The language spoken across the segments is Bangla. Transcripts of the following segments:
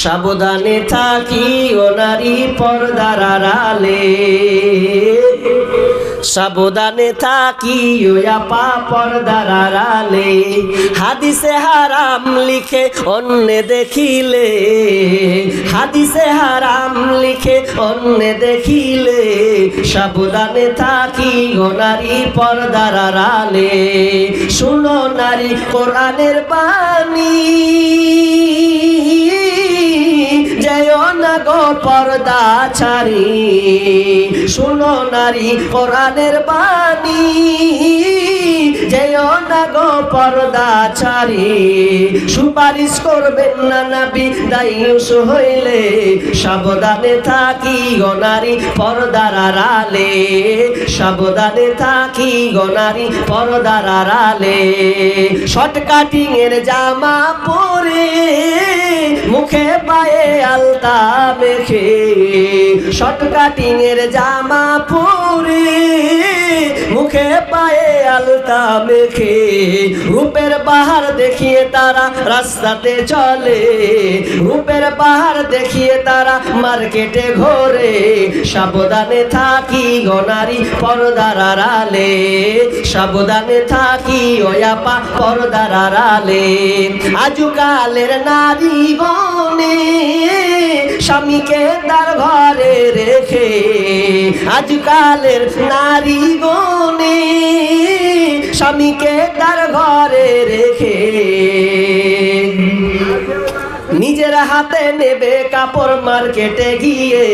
সাবধানে থাকি ও নারী পর্দার আড়ালে। সাবধানে থাকি ও আপা পর্দার আড়ালে। হাদিসে হারাম লিখে অন্য দেখিলে। হাদিসে হারাম লিখে অন্য দেখিলে। সাবধানে থাকি ও নারী পর্দার আড়ালে। শুনো নারী কোরআনের বাণী। যেও না গো পর্দা ছাড়ি। শুনো নারী, কোরআনের বাণী। যেও না গো পর্দা ছাড়ি। সুপারিশ করবেন না নাবি, দায়ুস হইলে। সাবধানে থাকি গো নারী, পর্দার আড়ালে। সাবধানে থাকি গো নারী, পর্দার আড়ালে। শর্ট কাটিং এর জামা পরে মুখে পায়ে আলতা মেখে শর্ট কাটিং এর জামা পরে মুখে পায়ে আলতা মেখে রূপের বাহার দেখিয়ে তারা রাস্তাতে চলে। রূপের বাহার দেখিয়ে তারা মার্কেটে ঘোরে। সাবধানে থাকি গনারি পর্দার আড়ালে। সাবধানে থাকি ওয়াপা পর্দার আড়ালে। আজকালের নারী গনে স্বামীকে তার ঘরে রেখে আজকালের নারী গনে স্বামীকে তার ঘরে রেখে নিজের হাতে নেবে কাপড় মার্কেটে গিয়ে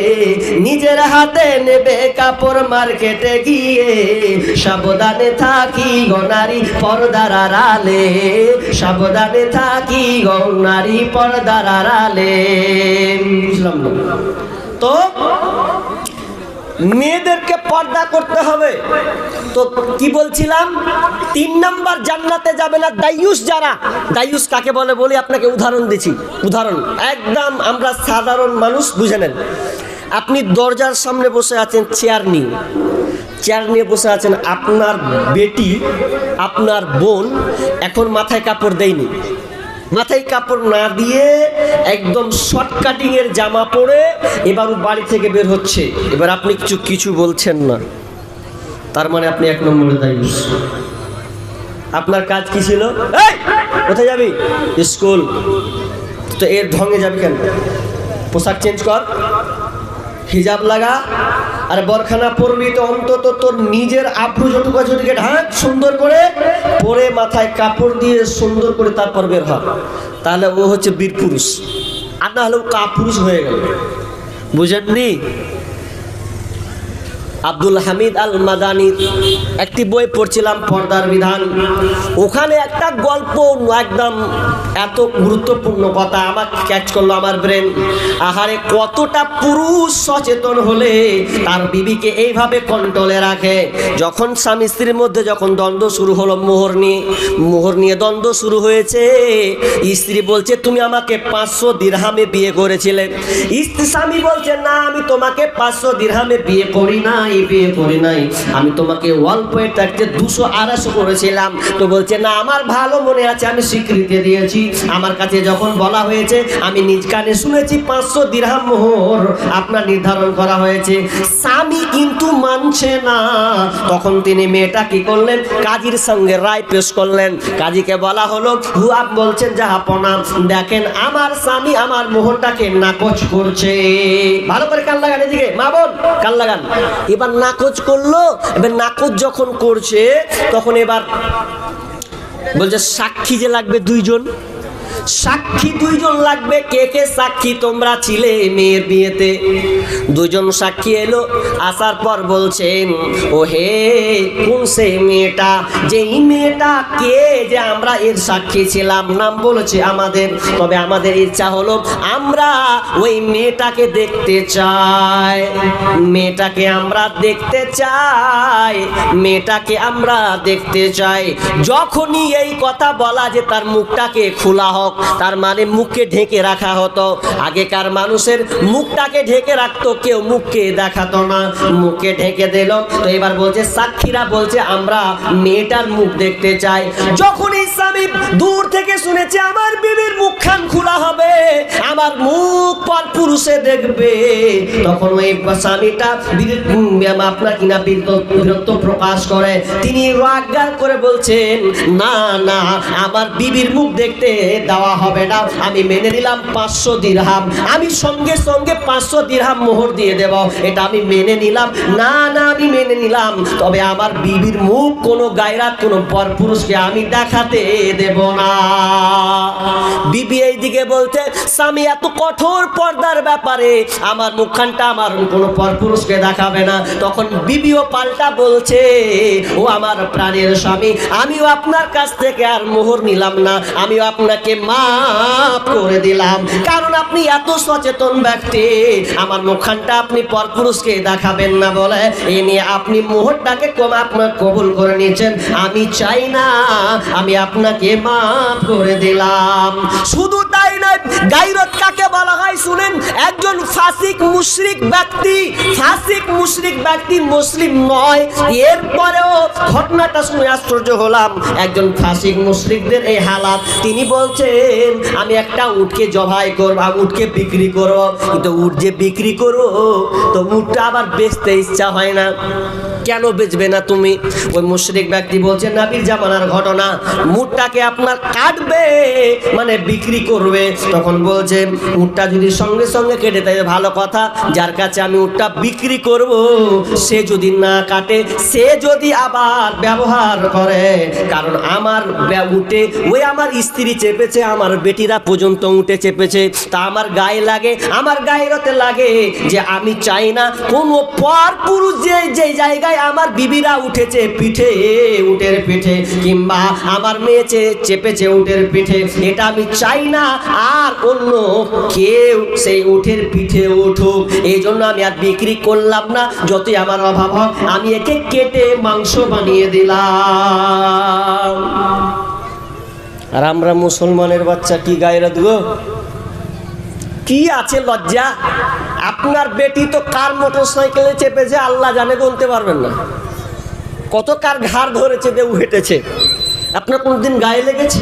নিজের হাতে নেবে কাপড় মার্কেটে গিয়ে সাবধানে থাকি গনারি পর্দার আড়ালে সাবধানে থাকি গনারি পর্দার আড়ালে। বুঝলাম না। তো মেয়েদেরকে পর্দা করতে হবে। তো কি বলছিলাম? তিন নাম্বার জান্নাতে যাবে না দায়ুস যারা। দায়ুস কাকে বলে? বলি আপনাকে উদাহরণ দিচ্ছি। উদাহরণ, একদম আমরা সাধারণ মানুষ, বুঝে নেন। আপনি দরজার সামনে বসে আছেন চেয়ার নিয়ে। চেয়ার নিয়ে বসে আছেন, আপনার বেটি, আপনার বোন এখন মাথায় কাপড় দেয়নি। মাথায় কাপড় না দিয়ে একদম শর্ট কাটিং এর জামা পরে এবার বাড়ি থেকে বের হচ্ছে। এবার আপনি কিছু কিছু বলছেন না। তার মানে আপনি এক নম্বরে দায়ী। আপনার কাজ কি ছিল? কোথায় যাবি? স্কুল। তো এর ঢঙ্গে যাবি কেন? পোশাক চেঞ্জ কর। হিজাব লাগা। আর বরখানা পরবি তো অন্তত তোর নিজের আব্রু ওদিকে ঢাক সুন্দর করে পরে মাথায় কাপড় দিয়ে সুন্দর করে তারপর বের হ। তাহলে ও হচ্ছে বীর পুরুষ আর না হলেও কাপুরুষ হয়ে গেল। বুঝেননি? আব্দুল হামিদ আল মাদানির একটি বই পড়ছিলাম, পর্দার বিধান। ওখানে একটা গল্প, একদম এত গুরুত্বপূর্ণ কথা আমার ক্যাচ করল আমার ব্রেন আহারে, কতটা পুরুষ সচেতন হলে তার বিবিকে এইভাবে কন্ট্রোলে রাখে? যখন স্বামী স্ত্রীর মধ্যে যখন দ্বন্দ্ব শুরু হলো মোহর নিয়ে মোহর নিয়ে দ্বন্দ্ব শুরু হয়েছে। স্ত্রী বলছে, তুমি আমাকে পাঁচশো দিরহামে বিয়ে করেছিলে। স্ত্রী স্বামী বলছে, না, আমি তোমাকে পাঁচশো দিরহামে বিয়ে করি নাই। বিয়ে করি নাই। আমি তোমাকে অল্প থাকতে দুশো আড়াইশো করেছিলাম। তো বলছে, না, আমার ভালো মনে আছে, আমি স্বীকৃতি দিয়েছি। আমার কাছে যখন বলা হয়েছে, আমি নিজ কানে শুনেছি, পাঁচশো দিরহাম মোহর আপনার নির্ধারণ করা হয়েছে। স্বামী কিন্তু মানছে না। তখন তিনি মেয়েটা কি করলেন? কাজীর সঙ্গে রায় পেশ করলেন। কাজীকে বলা হলো হুয়াব বলছেন জাহাপনা দেখেন, আমার স্বামী আমার মোহরটাকে নাকচ করছে। ভালো করে লাগান এদিকে। মা বোন এবার নাকচ করল এবার নাকচ যখন করছে তখন এবার বলছে সাক্ষী যে লাগবে দুইজন। সাক্ষী দুইজন লাগবে, কে কে সাক্ষী তোমরা ছিলে মেয়ের বিয়েতে? দুজন সাক্ষী এলো, আসার পর বলছেন ও হে কোন সেই মেয়েটা? যেই মেয়েটা, কে যে আমরা এর সাক্ষী ছিলাম? নাম বলেছে আমাদের, তবে আমাদের ইচ্ছা হলো আমরা ওই মেয়েটাকে দেখতে চাই। মেয়েটাকে আমরা দেখতে চাই, মেয়েটাকে আমরা দেখতে চাই। যখনই এই কথা বলা যে তার মুখটাকে খোলা হোক আবরক তার মানে মুখকে ঢেকে রাখা হতো। আগেকার মানুষের মুখটাকে ঢেকে রাখতো, কেউ মুখকে দেখাতো না। মুখকে ঢেকে দিল। তো এবার বলছে, সাক্ষীরা বলছে, আমরা মেয়েটার মুখ দেখতে চাই। যখন এই স্বামী দূর থেকে শুনেছে, আমার বিবির মুখখান খোলা হবে, আমার মুখ পর পুরুষে দেখবে। তখন ওই স্বামীটা আপনার কিনা বীরত্ব- প্রকাশ করে? তিনি রাগার করে বলছেন, না না, আমার বিবির মুখ দেখতে দেওয়া হবে না। আমি মেনে নিলাম পাঁচশো দিরহাম। আমি সঙ্গে সঙ্গে পাঁচশো দিরহাম মোহর দিয়ে দেব। এটা আমি মেনে নিলাম। না না, আমি মেনে নিলাম। তবে আমার বিবির মুখ, কোনো গায়রাত কোনো পরপুরুষকে আমি দেখাতে দেব না। বিবি এইদিকে বলতে স্বামী, এত কঠোর পর্দার ব্যাপারে আমার মুখখানটা আমার কোনো পরপুরুষকে দেখাবে না। তখন বিবিও পাল্টা বলছে, ও আমার প্রাণের স্বামী, আমিও আপনার কাছ থেকে আর মোহর নিলাম না। আমিও আপনাকে করে দিলাম। কারণ আপনি এত সচেতন ব্যক্তি, আমার মুখানটা আপনি পরপুরুষকে দেখাবেন না বলে। এ নিয়ে আপনি মোহরটাকে কম আপনার কবুল করে নিয়েছেন। আমি চাই না, আমি আপনাকে মাফ করে দিলাম। শুধু তাই নয়। গাইরত কাকে বলা হয় শুনেন? একজন ফাসিক মুশরিক ব্যক্তি, ফাসিক মুশরিক ব্যক্তি মুসলিম নয়। এরপরেও ঘটনাটা শুনে আশ্চর্য হলাম। একজন ফাসিক মুশরিকদের এই হালাত। তিনি বলছেন, আমি একটা উটকে জবাই করব উটকে বিক্রি করব। কিন্তু উট যে বিক্রি করব, তো উটটা আবার বেচতে ইচ্ছা হয় না। কেন বেচবে না তুমি? ওই মুশরিক ব্যক্তি বলছে, নাবির জামানার ঘটনা, মুটটাকে আপনার কাটবে মানে বিক্রি করবে। তখন বলছে উটটা যদি সঙ্গে সঙ্গে কেটে দেয় ভালো কথা, যার কাছে আমি উটটা বিক্রি করব, সে যদি না কাটে, সে যদি আবার ব্যবহার করে, কারণ আমার উটে ওই আমার স্ত্রী চেপেছে, আমার বেটিরা পর্যন্ত উঠে চেপেছে। তা আমার গায়ে লাগে, আমার গায়েরতে লাগে যে আমি চাই না, কোনো পর পুরুষ যে যে জায়গায় আমার বিবিরা উঠেছে পিঠে, উটের পিঠে, কিংবা আমার মেয়ে চেপেছে উটের পিঠে। এটা আমি চাই না, আর অন্য কেউ সেই উঠের পিঠে উঠুক। এই জন্য আমি আর বিক্রি করলাম না, যতই আমার অভাব হোক, আমি একে কেটে মাংস বানিয়ে দিলাম। আর আমরা মুসলমানের বাচ্চা কি গায়রা দেবো কি আছে লজ্জা? আপনার বেটি তো কার মোটর সাইকেলে চেপেছে আল্লাহ জানে গুনতে পারবেন না। কত কার ঘাড় ধরেছে দেউ হেঁটেছে। আপনার কোনদিন গায়ে লেগেছে?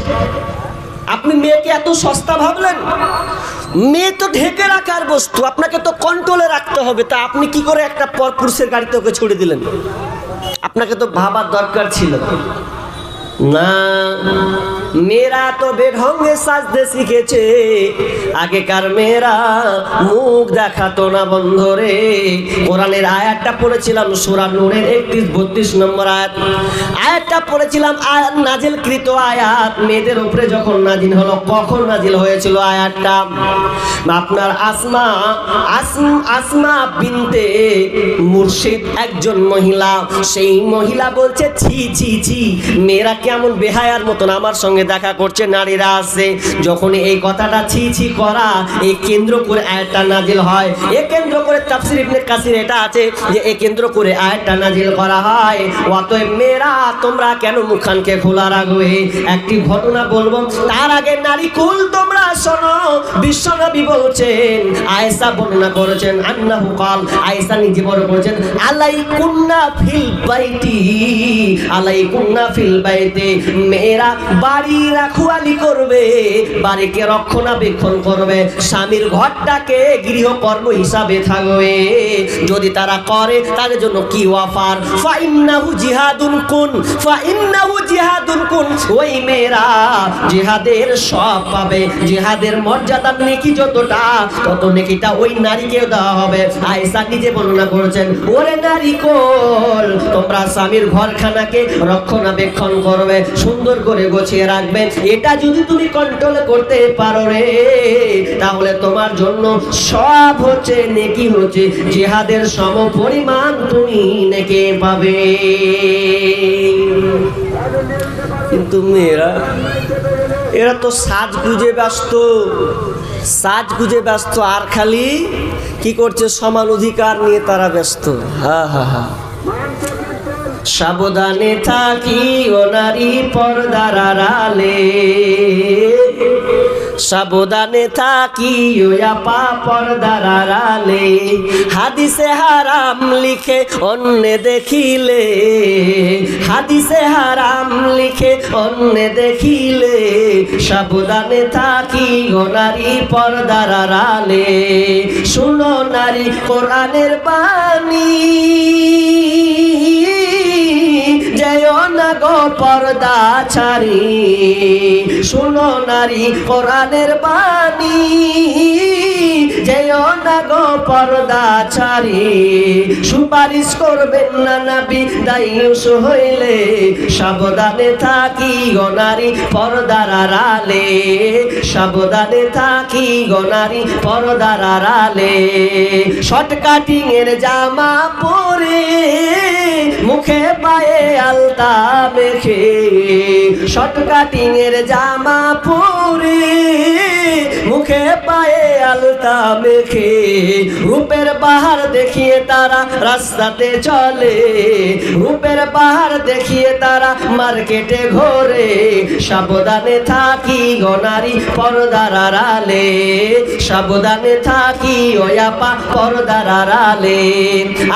আপনি মেয়েকে এত সস্তা ভাবলেন? মেয়ে তো ঢেকে রাখার বস্তু, আপনাকে তো কন্ট্রোলে রাখতে হবে। তা আপনি কি করে একটা পরপুরুষের গাড়িতে ওকে ছুড়ে দিলেন? আপনাকে তো ভাবার দরকার ছিল। না। মেয়েরা তো বেঢঙ্গে সাজতে শিখেছে। আগেকার মেয়েরা মুখ দেখাতো না বন্ধরে কোরআনের আয়াতটা পড়েছিলাম, সুরা নূরের একত্রিশ, বত্রিশ নম্বর আয়াত। আয়াতটা পড়েছিলাম, আয়াত নাজিলকৃত আয়াত। মেয়েদের উপরে যখন নাজিল হলো, কখন নাজিল হয়েছিল আয়াতটা? আপনার আসমা, আস- আসমা বিনতে মুর্শিদ একজন মহিলা। সেই মহিলা বলছে, ছি ছি ছি। মেয়েরা কেমন বেহায়ার মতন আমার সঙ্গে দেখা করছে, নারীরা আছে যখন এই কথাটা ছি ছি করা, এই কেন্দ্র করে আয়াতটা নাজিল হয়। এ কেন্দ্র করে তাফসির ইবনে কাসির এটা আছে যে, এ কেন্দ্র করে আয়াতটা নাজিল করা হয়। অতএব মেয়েরা, তোমরা কেন মুখখানকে খোলা রাখবে? একটি ঘটনা বলব, তার আগে নারী কুল তোমরা শোনো, বিশ্বনবী বলছেন, আয়েশা বর্ণনা করেছেন, আন্নাহু কাল, আয়েশা নিজে বড় করেছেন আলাই কুন্না ফিল বাইতি আলাই কুন্না ফিল বাইতে মেয়েরা বাড়ি রাখুয়ালি করবে, বাড়িকে রক্ষণাবেক্ষণ করবে, স্বামীর ঘরটাকে গৃহকর্ম হিসাবে থাকবে। যদি তারা করে, তাদের জন্য কি অফার? ফাইন্নাহু জিহাদুন কুন, ফাইন্নাহু জিহাদুন কুন। ওই মেয়েরা জিহাদের সব পাবে, জিহাদের মর্যাদা নেকি যতটা, তত নেকিটা ওই নারীকেও দেওয়া হবে। আয়েশা নিজে বর্ণনা করেছেন, ওরে নারী কোল, তোমরা স্বামীর ঘরখানাকে রক্ষণাবেক্ষণ করবে সুন্দর করে গোছিয়ে রাখবে। এটা যদি তুমি কন্ট্রোল করতে পারো রে, তাহলে তোমার জন্য সব হচ্ছে, নেকি হচ্ছে। জিহাদের সম পরিমাণ তুমি নেকে পাবে। কিন্তু মেয়েরা, এরা তো সাজ গুজে ব্যস্ত। সাজ গুজে ব্যস্ত আর খালি কি করছে, সমান অধিকার নিয়ে তারা ব্যস্ত। হা হা হা। সাবধানে থাকি ও নারী পর্দার আড়ালে। সাবধানে থাকি পা পর্দার আড়ালে। হাদিসে হারাম লিখে অন্য দেখিলে। হাদিসে হারাম লিখে অন্য দেখিলে। সাবধানে থাকি গো নারী পর্দার আড়ালে। শুনো নারী কোরআনের বাণী। পর্দা ছাড়ি। শুনো নারী কোরআনের বাণী। যেও না গো পর্দা ছাড়ি, সুপারিশ করবেন না নাবি দায়ুষ হইলে সাবধানে থাকি গো নারী পর্দার আড়ালে, সাবধানে থাকি গো নারী পর্দার আড়ালে। শর্ট কাটিং এর জামা পরে মুখে পায়ে আলতা মেখে শর্ট কাটিং এর জামা পরে মুখে পায়ে আলতা মেখে রূপের বাহার দেখিয়ে তারা রাস্তাতে চলে। রূপের পাহাড় দেখিয়ে তারা মার্কেটে ঘোরে। সাবধানে থাকি গনারি পর্দার আড়ালে। সাবধানে থাকি ওয়াপা পর্দার আড়ালে।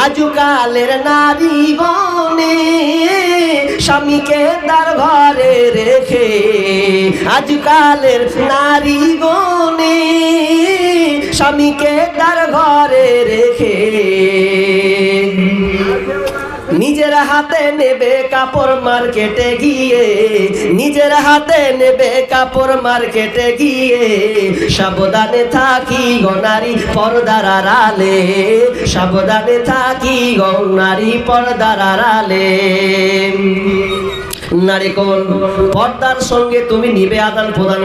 আজকালের নারী বনে স্বামীকে তার ঘরে রেখে। আজকালের নারী গনে স্বামীকে তার ঘরে রেখে নিজের হাতে নেবে কাপড় মার্কেটে গিয়ে, নিজের হাতে নেবে কাপড় মার্কেটে গিয়ে, সাবধানে থাকি গনারি পর্দার আড়ালে, সাবধানে থাকি গনারি পর্দার আড়ালে। সঙ্গে তুমি নিবে আদান প্রদান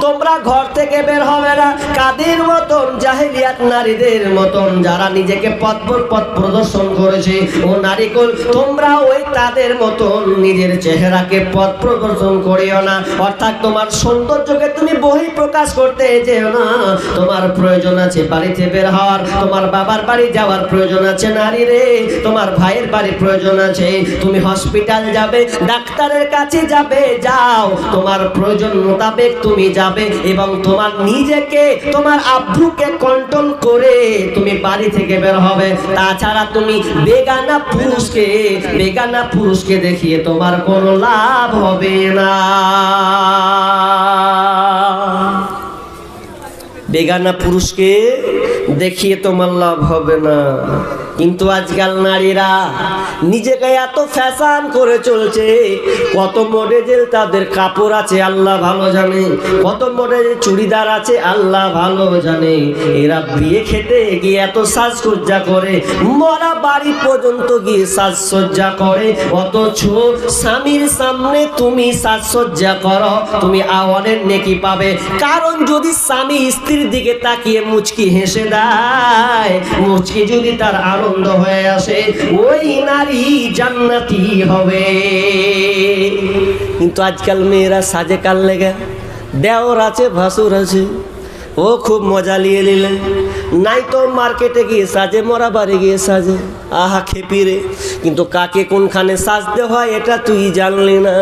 তোমরা ঘর থেকে বের হবে না। কাদের মতন? জাহিলিয়াত নারীদের মতন, যারা নিজেকে পথ পথ প্রদর্শন করেছে। ও নারী কুল তোমরা ওই তাদের মতন নিজের চেহারাকে পথ প্রদর্শন করিও না। অর্থাৎ তোমার সৌন্দর্যকে তুমি বহি প্রকাশ করতে যেও না। তোমার প্রয়োজন আছে বাড়িতে বের হওয়ার। তোমার বাবার বাড়ি যাওয়ার প্রয়োজন আছে নারী রে। তোমার ভাইয়ের বাড়ি প্রয়োজন আছে। তুমি হসপিটাল যাবে, ডাক্তারের কাছে যাবে, যাও। তোমার প্রয়োজন মোতাবেক তুমি যাবে এবং তোমার নিজেকে, তোমার আব্বুকে কন্ট্রোল করে তুমি বাড়ি থেকে বের হবে। তাছাড়া তুমি বেগানা পুরুষকে বেগানা পুরুষকে দেখিয়ে তোমার কোনো লাভ হবে না। বেগানা পুরুষকে দেখিয়ে তোমার লাভ হবে না। কিন্তু আজকাল নারীরা নিজেকে এত ফ্যাশন করে চলছে, কত মডেল তাদের কাপড় আছে, আল্লাহ ভালো জানে। কত মডেল চুড়িদার আছে, আল্লাহ ভালো জানে। এরা বিয়ে খেতে গিয়ে এত সাজসজ্জা করে, মরা বাড়ি পর্যন্ত গিয়ে সাজসজ্জা করে। অথচ স্বামীর সামনে তুমি সাজসজ্জা করো, তুমি আওয়ানের নেকি পাবে। কারণ যদি স্বামী স্ত্রীর দিকে তাকিয়ে মুচকি হেসে দেয় মুচকি যদি তার আনন্দ হয়ে আসে, ওই নারী জান্নাতি হবে। কিন্তু আজকাল মেয়েরা সাজে কাল লেগে, দেওর আছে, ভাসুর আছে। ও খুব মজা নিয়ে নিলেন নাই তো মার্কেটে গিয়ে সাজে, মরা বাড়ি গিয়ে সাজে। আহা, খেপি রে। কিন্তু কাকে কোনখানে সাজতে হয় এটা তুই জানলি না।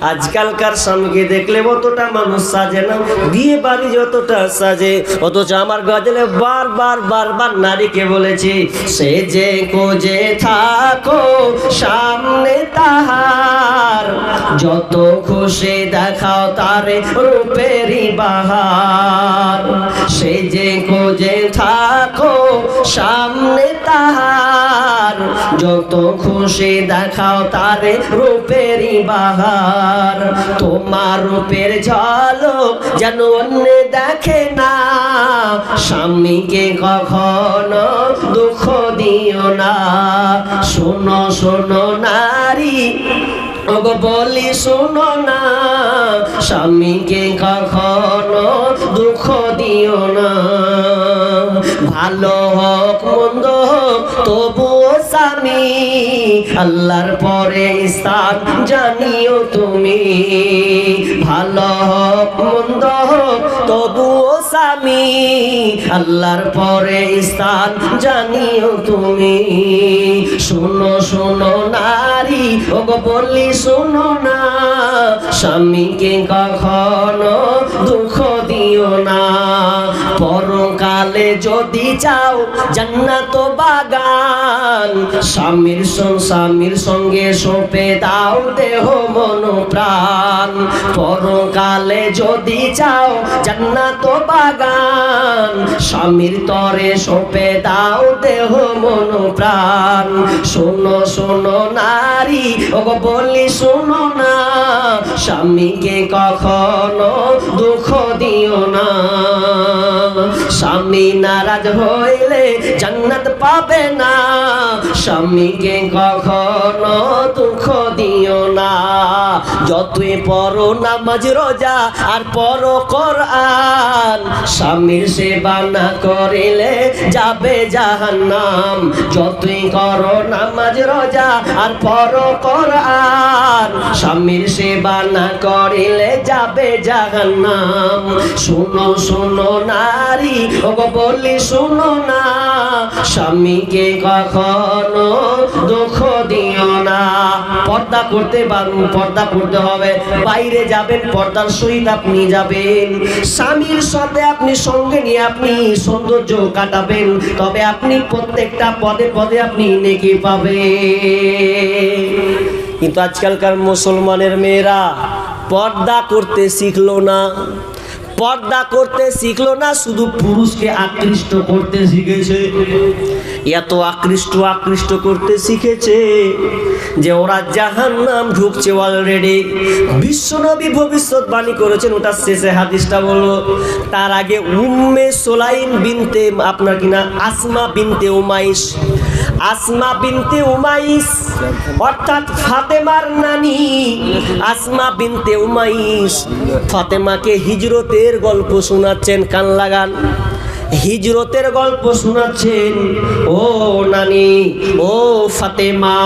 আজকালকার স্বামীকে দেখলে অতটা মানুষ সাজে না। বিয়ে বাড়ি যতটা সাজে, অথচ আমার গজলে বারবার বারবার নারীকে বলেছি, সে যে কোজে থাকো, সামনে তাহার। যত খুশি দেখাও তারে রূপেরই বাহার। সে যে কোজে থাকো, সামনে তাহার। যত খুশি দেখাও তারে রূপেরই বাহার। তোমার রূপের ঝলক যেন অন্য দেখে না। স্বামীকে কখনো দুঃখ দিও না। শোনো শোনো নারী, ওগো বলি শোনো না। স্বামীকে কখনো দুঃখ দিও না। ভালো হোক মন্দ হোক তবুও স্বামী, আল্লাহর পরে স্থান জানিও তুমি। ভালো হোক মন্দ হোক, তবুও স্বামী আল্লাহর পরে স্থান জানিও তুমি। শোনো শোনো নারী ও গো বললি শোনো না। স্বামীকে কখনো দুঃখ দিও না। পরকালে যদি চাও জান্নাত বাগান, স্বামীর সং স্বামীর সঙ্গে সোপে দাও দেহ, মন, প্রাণ। পরকালে যদি চাও জান্নাত বাগান স্বামীর তরে সোপে দাও দেহ মন প্রাণ। শোনো শোনো নারী ও গো বলি শোনো না। স্বামীকে কখনো দুঃখ দিও না। স্বামী নারাজ হইলে জান্নাত পাবে না। স্বামীকে কখনো দুঃখ দিও না। যতই পড়ো নামাজ, রোজা আর পড়ো কোরআন স্বামীর সেবা না করিলে যাবে জাহান্নাম। যতই করো নামাজ রোজা আর পর কোরআন। স্বামীর সেবা না করিলে যাবে জাহান্নাম। শুনো শুনো নারী ও গো বলি শুনো না। স্বামীকে কখনো দুঃখ দিও না। পর্দা করতে পারুন, পর্দা করতে হবে। বাইরে যাবেন, পর্দার সহিত আপনি যাবেন। স্বামীর সাথে আপনি সঙ্গে নিয়ে আপনি সৌন্দর্য কাটাবেন। তবে আপনি প্রত্যেকটা পদে পদে আপনি নেকি পাবেন। কিন্তু আজকালকার মুসলমানের মেয়েরা পর্দা করতে শিখলো না। পর্দা করতে শিখলো না, শুধু পুরুষকে আকৃষ্ট করতে শিখেছে। এত আকৃষ্ট আকৃষ্ট করতে শিখেছে। যে ওরা জাহান নাম ঢুকছে অলরেডি বিশ্বনবী ভবিষ্যৎবাণী করেছেন ওটা শেষে হাদিসটা বলব তার আগে উম্মে সোলাইম বিনতে, আপনার কিনা আসমা বিনতে উমাইশ। আসমা বিনতে উমাইস অর্থাৎ ফাতেমার নানি, আসমা বিনতে উমাইস ফাতেমাকে হিজরতের গল্প শোনাচ্ছেন কান লাগান। হিজরতের গল্প শোনাচ্ছেন। ও নানি, ও ফাতেমা,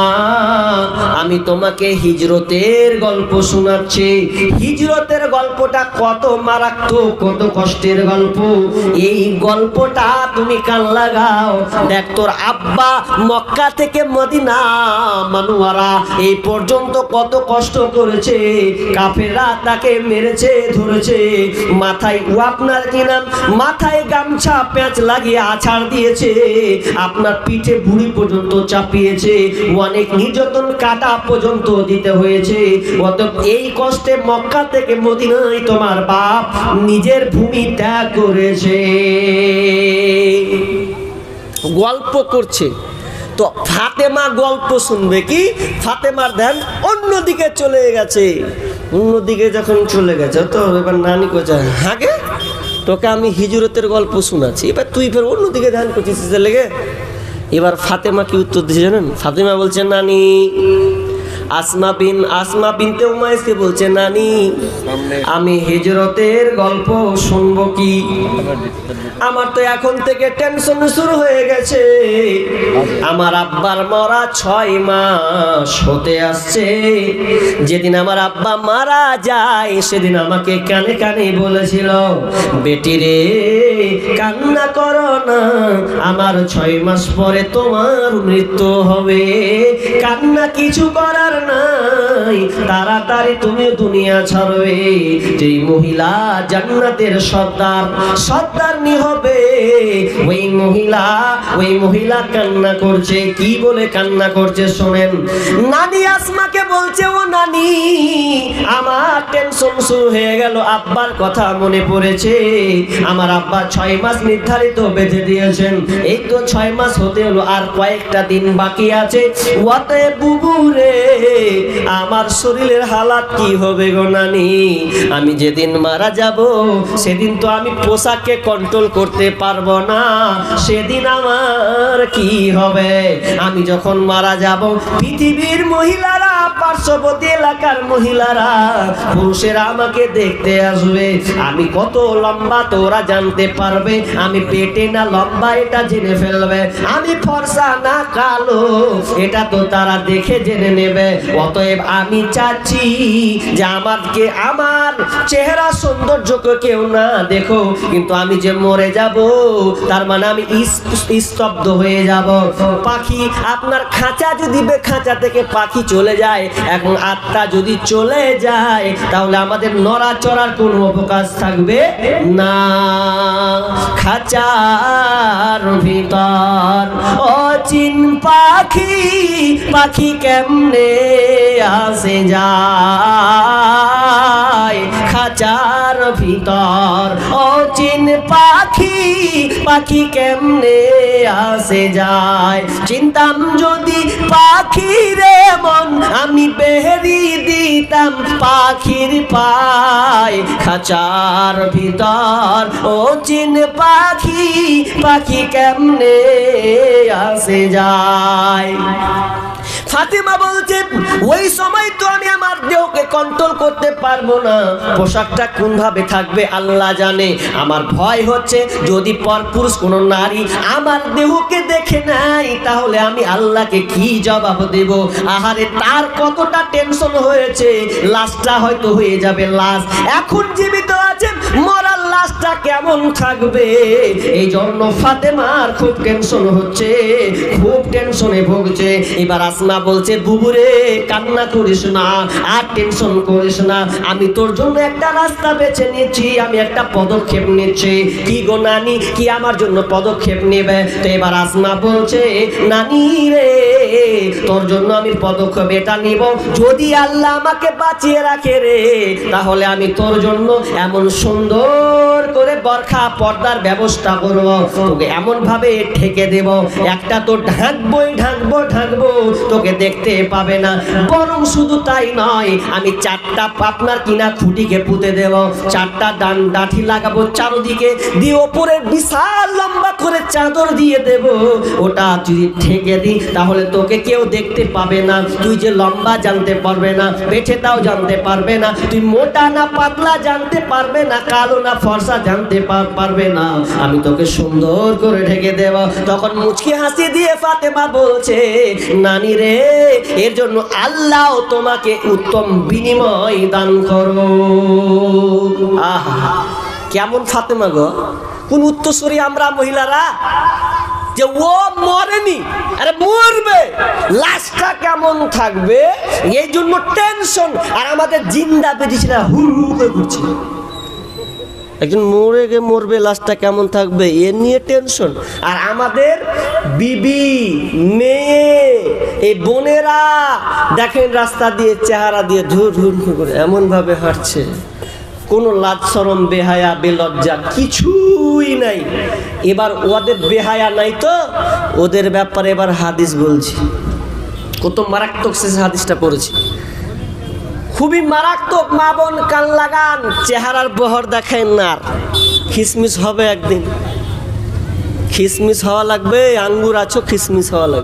আমি তোমাকে হিজরতের গল্প শোনাচ্ছি। হিজরতের গল্পটা কত মারাত্মক, কত কষ্টের গল্প। এই গল্পটা তুমি কান লাগাও। দেখ তোর আব্বা মক্কা থেকে মদিনা মানুয়ারা, এই পর্যন্ত কত কষ্ট করেছে। কাফেরা তাকে মেরেছে, ধরেছে। মাথায় আপনার কি নাম? মাথায় গামছা প্যাঁচ লাগিয়ে আছাড় দিয়েছে। আপনার পিঠে বুড়ি পর্যন্ত চাপিয়েছে। অনেক নির্যাতন কাটা পর্যন্ত দিতে হয়েছে। অত এই কষ্টে মক্কা থেকে তোমার বাপ নিজের ভূমি ত্যাগ করেছে। গল্প করছে। তো ফাতেমা গল্প শুনবে কি? ফাতেমার ধ্যান অন্যদিকে চলে গেছে। অন্যদিকে যখন চলে গেছে, তো এবার নানি কোচা তোকে আমি হিজরতের গল্প শোনাচ্ছি। এবার তুই ফের অন্যদিকে ধ্যান করছিস লেগে। এবার ফাতেমা কি উত্তর দিয়েছে জানেন? ফাতেমা বলছে, নানি আসমা বিন আসমা বিনতে উমাইসকে বলছে নানি আমি হিজরতের গল্প শুনব কি? আমার তো এখন থেকে টেনশন শুরু হয়ে গেছে। আমার আব্বার মরা ছয় মাস হতে আসছে। যেদিন আমার আব্বা মারা যায় সেদিন আমাকে কানে কানে বলেছিল বেটি রে কান্না করো না। আমার ছয় মাস পরে তোমার মৃত্যু হবে। কান্না কিছু করার নাই। তাড়াতাড়ি তুমি দুনিয়া ছাড়বে। যেই মহিলা জান্নাতের সর্দার সর্দারনি হবে। ওই মহিলা ওই মহিলা কান্না করছে। কি বলে কান্না করছে শোনেন। নানি আসমাকে বলছে, ও নানি, আমার টেনশন শুরু হয়ে গেল। আব্বার কথা মনে পড়েছে। আমার আব্বা ছয় মাস নির্ধারিত বেঁধে দিয়েছেন। এই তো ছয় মাস হতে হলো, আর কয়েকটা দিন বাকি আছে। ওয়াতে বুবুরে আমার শরীরের হালাত কি হবে গো নানি? আমি যেদিন মারা যাব, সেদিন তো আমি পোশাককে কন্ট্রোল করতে পারব না। সেদিন আমার কি হবে? আমি যখন মারা যাব, পৃথিবীর মহিলারা পার্শ্ববর্তী এলাকার মহিলারা, পুরুষেরা আমাকে দেখতে আসবে। আমি কত লম্বা তোরা জানতে পারবে। আমি পেটে না লম্বা, এটা জেনে ফেলবে। আমি ফর্সা না কালো, এটা তো তারা দেখে জেনে নেবে। অতএব আমি চাচ্ছি যে আমাকে আমার চেহারা সৌন্দর্যকে কেউ না দেখো, কিন্তু আমি যে মরে যাব, তার মানে আমি স্তব্ধ হয়ে যাব। পাখি আপনার খাঁচা যদি খাঁচা থেকে পাখি চলে যায় এখন আত্মা যদি চলে যায়, তাহলে আমাদের নড়াচড়ার কোনো অবকাশ থাকবে না। খাঁচার ভিতর অচিন পাখি পাখি কেমনে আসে যায়? খাঁচার ভিতর। অচিন পাখি পাখি কেমনে আসে যায়? চিন্তাম যদি পাখি রে মন, আমি বেহরি দিতাম পাখির পায় খাঁচার ভিতর, ও চিন পাখি পাখি কেমনে আসে যায়? ফাতিমা বলছে, ওই সময় তো আমি আমার দেহকে কন্ট্রোল করতে পারব না। পোশাকটা কোন ভাবে থাকবে আল্লাহ জানে। আমার ভয় হচ্ছে, যদি পরপুরুষ কোনো নারী আমার দেহকে দেখে নাই, তাহলে আমি আল্লাহকে কি জবাব দেব? আহারে, তার কতটা টেনশন হয়েছে? লাশটা হয়তো হয়ে যাবে লাশ। এখন জীবিত আছে, মরার লাশটা কেমন থাকবে? এই জন্য ফাতেমার খুব টেনশন হচ্ছে, খুব টেনশনে ভুগছে। এবার আসমা বলছে, বুবুরে, কান্না করিস না, আর টেনশন করিস না। আমি তোর জন্য একটা রাস্তা বেছে নিচ্ছি, আমি একটা পদক্ষেপ নিচ্ছি। কি গো নানি, কি আমার জন্য পদক্ষেপ নেবে? তো এবার আসমা বলছে, নানি রে, তোর জন্য আমি পদক্ষেপ এটা নিব। যদি আল্লাহ আমাকে বাঁচিয়ে রাখে রে, তাহলে আমি তোর জন্য এমন সুন্দর করে বরখা, পর্দার ব্যবস্থা করব। তোকে এমন ভাবে ঠেকে দেব। একটা তো ঢাকবই, ঢাকবো ঢাকবো, তোকে দেখতে পাবে না। বরং শুধু তাই নয়, আমি চারটা আপনার কিনা খুঁটিকে পুঁতে দেব। চারটা ডান ডাঠি লাগাবো চারদিকে, দিয়ে ওপরে বিশাল লম্বা করে চাদর দিয়ে দেব। ওটা যদি ঠেকে দিই তাহলে তোকে কেউ দেখতে পাবে না। তুই যে লম্বা জানতে পারবে না বেঠেটাও জানতে পারবে না। তুই মোটা না পাতলা জানতে পারবে না, কালো না ফর্সা জানতে পারবে না। আমি তোকে সুন্দর করে ঢেকে দেব। তখন মুচকি হাসি দিয়ে ফাতেমা বলছে, নানি রে এর জন্য আল্লাহ তোমাকে উত্তম বিনিময় দান করো। কেমন ফাতেমা গো। কোন উত্তরসূরি আমরা মহিলারা? যে ও মরেনি, আরে মরবে। লাশটা কেমন থাকবে? এই জন্য টেনশন আর আমাদের জিন্দা বেরিয়েছিল হু হু করে ঘুরছে একজন মরে গে মরবে, লাশটা কেমন থাকবে, এ নিয়ে টেনশন আর আমাদের বিবি, মেয়ে, এই বোনেরা দেখেন রাস্তা দিয়ে, চেহারা দিয়ে ধুর ধুর করে এমনভাবে হাঁটছে। কোনো লাজ বেহায়া, বেলজ্জা কিছুই নাই। এবার ওদের বেহায়া নাই তো, ওদের ব্যাপারে এবার হাদিস বলছি। কত মারাত্মক শেষ হাদিসটা পড়েছি। খুবই মারাত্মক মা বোন কান লাগান, চেহারার বহর দেখেন না খিসমিস হবে একদিন। খিসমিস হওয়া লাগবে, আঙ্গুর আছো, খিসমিস হওয়া লাগবে।